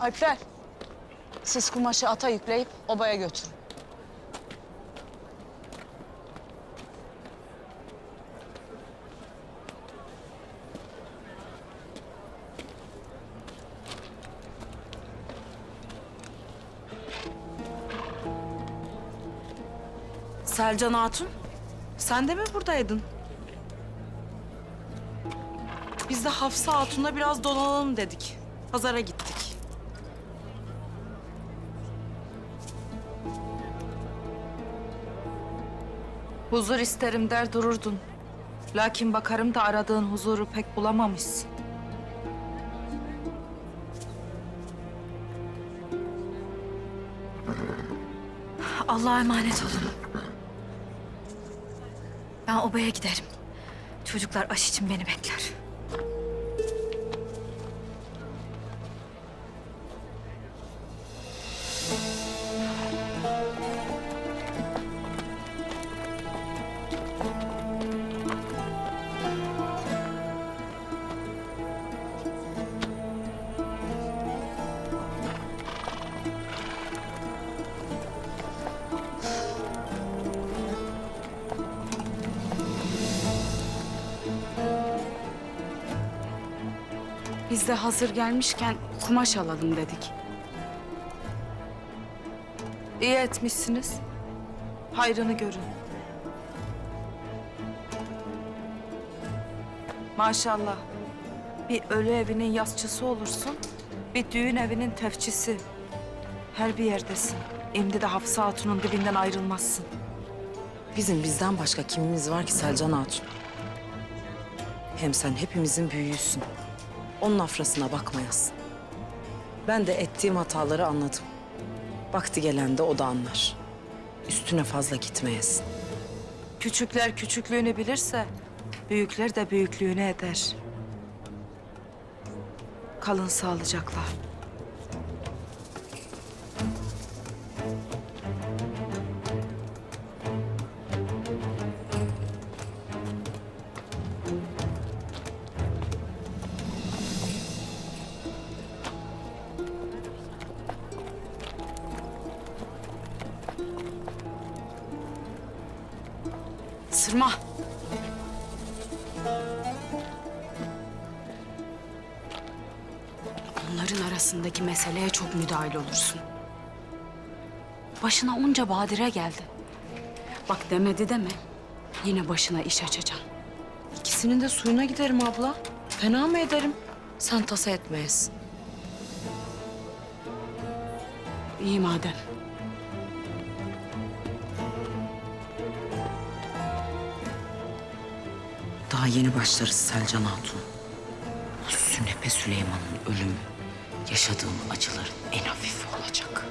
Alpler, siz kumaşı ata yükleyip obaya götürün. Selcan Hatun, sen de mi buradaydın? Biz de Hafsa Hatun'la biraz dolanalım dedik. Pazara gittik. Huzur isterim der dururdun. Lakin bakarım da aradığın huzuru pek bulamamışsın. Allah'a emanet olun. Ben obaya giderim. Çocuklar aş için beni bekler. Biz de hazır gelmişken kumaş alalım dedik. İyi etmişsiniz. Hayrını görün. Maşallah. Bir ölü evinin yasçısı olursun, bir düğün evinin tefçisi. Her bir yerdesin. Şimdi de Hafsa Hatun'un dibinden ayrılmazsın. Bizim bizden başka kimimiz var ki Selcan Hatun? Hem sen hepimizin büyüğüsün. Onun afrasına bakmayasın. Ben de ettiğim hataları anladım. Vakti gelende o da anlar. Üstüne fazla gitmeyesin. Küçükler küçüklüğünü bilirse, büyükler de büyüklüğünü eder. Kalın sağlıcakla. Sırma. Onların arasındaki meseleye çok müdahil olursun. Başına onca badire geldi. Bak demedi deme. Yine başına iş açacaksın. İkisinin de suyuna giderim abla. Fena mı ederim? Sen tasa etmeyesin. İyi madem. Daha yeni başlarız Selcan Hatun. Bu Sünepe Süleyman'ın ölümü yaşadığım acıların en hafifi olacak.